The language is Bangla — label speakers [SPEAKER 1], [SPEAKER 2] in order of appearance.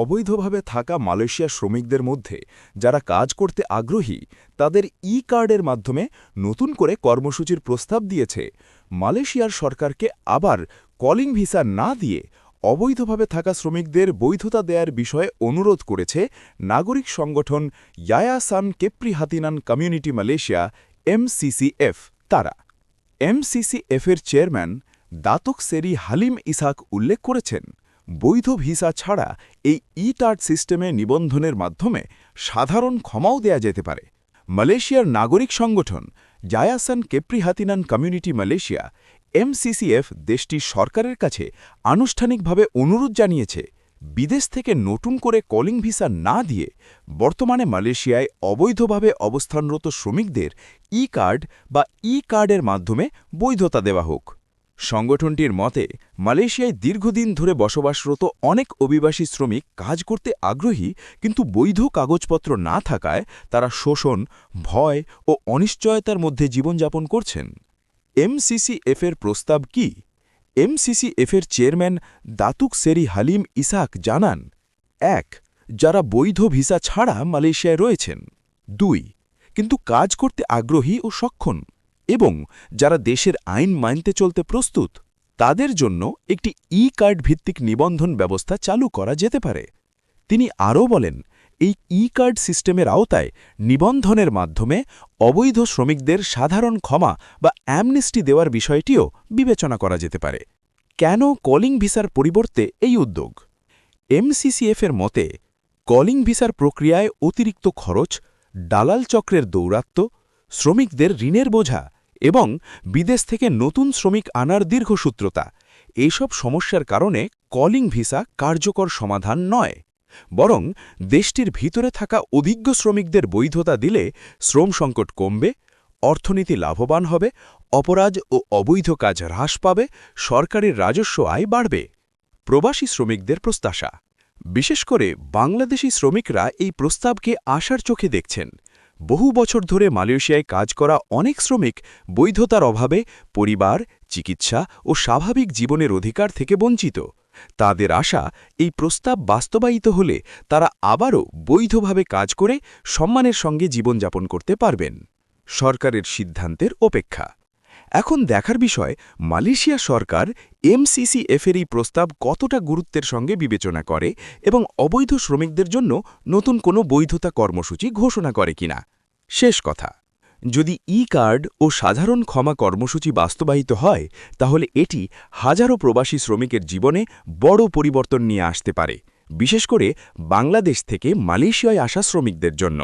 [SPEAKER 1] অবৈধভাবে থাকা মালয়েশিয়ার শ্রমিকদের মধ্যে যারা কাজ করতে আগ্রহী, তাদের ই কার্ডের মাধ্যমে নতুন করে কর্মসূচির প্রস্তাব দিয়েছে। মালয়েশিয়ার সরকারকে আবার কলিং ভিসা না দিয়ে অবৈধভাবে থাকা শ্রমিকদের বৈধতা দেয়ার বিষয়ে অনুরোধ করেছে নাগরিক সংগঠন ইয়ায়াসান কেপ্রি হাতিনান কমিউনিটি মালয়েশিয়া, এমসিসিএফ। তারা এমসিসিএফের চেয়ারম্যান দাতক সেরি হালিম ইসাক উল্লেখ করেছেন বৈধ ভিসা ছাড়া এই ই টার্ট সিস্টেমে নিবন্ধনের মাধ্যমে সাধারণ ক্ষমাও দেয়া যেতে পারে। মালয়েশিয়ার নাগরিক সংগঠন জায়াসান কেপ্রিহাতিনান কমিউনিটি মালয়েশিয়া, এমসিসিএফ দেশটির সরকারের কাছে আনুষ্ঠানিকভাবে অনুরোধ জানিয়েছে, বিদেশ থেকে নতুন করে কলিং ভিসা না দিয়ে বর্তমানে মালয়েশিয়ায় অবৈধভাবে অবস্থানরত শ্রমিকদের ই কার্ড বা ই কার্ডের মাধ্যমে বৈধতা দেওয়া হোক। সংগঠনটির মতে, মালয়েশিয়ায় দীর্ঘদিন ধরে বসবাসরত অনেক অভিবাসী শ্রমিক কাজ করতে আগ্রহী কিন্তু বৈধ কাগজপত্র না থাকায় তারা শোষণ, ভয় ও অনিশ্চয়তার মধ্যে জীবনযাপন করছেন। এমসিসিএফের প্রস্তাব কি? এমসিসিএফের চেয়ারম্যান দাতুক সেরি হালিম ইসাক জানান, এক, যারা বৈধ ভিসা ছাড়া মালয়েশিয়ায় রয়েছেন। দুই, কিন্তু কাজ করতে আগ্রহী ও সক্ষম। এবং যারা দেশের আইন মানতে চলতে প্রস্তুত, তাদের জন্য একটি ই কার্ড ভিত্তিক নিবন্ধন ব্যবস্থা চালু করা যেতে পারে। তিনি আরও বলেন, এই ই কার্ড সিস্টেমের আওতায় নিবন্ধনের মাধ্যমে অবৈধ শ্রমিকদের সাধারণ ক্ষমা বা অ্যামনেস্টি দেওয়ার বিষয়টিও বিবেচনা করা যেতে পারে। কেন কলিং ভিসার পরিবর্তে এই উদ্যোগ? এমসিসিএফের মতে, কলিং ভিসার প্রক্রিয়ায় অতিরিক্ত খরচ, দালাল চক্রের দৌরাত্ম্য, শ্রমিকদের ঋণের বোঝা এবং বিদেশ থেকে নতুন শ্রমিক আনার দীর্ঘসূত্রতা। এইসব সমস্যার কারণে কলিং ভিসা কার্যকর সমাধান নয়, বরং দেশটির ভিতরে থাকা অভিজ্ঞ শ্রমিকদের বৈধতা দিলে শ্রম সংকট কমবে, অর্থনীতি লাভবান হবে, অপরাধ ও অবৈধ কাজ হ্রাস পাবে, সরকারের রাজস্ব আয় বাড়বে। প্রবাসী শ্রমিকদের প্রত্যাশা। বিশেষ করে বাংলাদেশি শ্রমিকরা এই প্রস্তাবকে আশার চোখে দেখছেন। বহু বছর ধরে মালয়েশিয়ায় কাজ করা অনেক শ্রমিক বৈধতার অভাবে পরিবার, চিকিৎসা ও স্বাভাবিক জীবনের অধিকার থেকে বঞ্চিত। তাদের আশা এই প্রস্তাব বাস্তবায়িত হলে তারা আবারও বৈধভাবে কাজ করে সম্মানের সঙ্গে জীবনযাপন করতে পারবেন। সরকারের সিদ্ধান্তের অপেক্ষা। এখন দেখার বিষয়, মালয়েশিয়া সরকার এমসিসিএফের এই প্রস্তাব কতটা গুরুত্বের সঙ্গে বিবেচনা করে এবং অবৈধ শ্রমিকদের জন্য নতুন কোনো বৈধতা কর্মসূচি ঘোষণা করে কিনা? শেষ কথা, যদি ই কার্ড ও সাধারণ ক্ষমা কর্মসূচি বাস্তবায়িত হয়, তাহলে এটি হাজারো প্রবাসী শ্রমিকের জীবনে বড় পরিবর্তন নিয়ে আসতে পারে, বিশেষ করে বাংলাদেশ থেকে মালয়েশিয়ায় আসা শ্রমিকদের জন্য।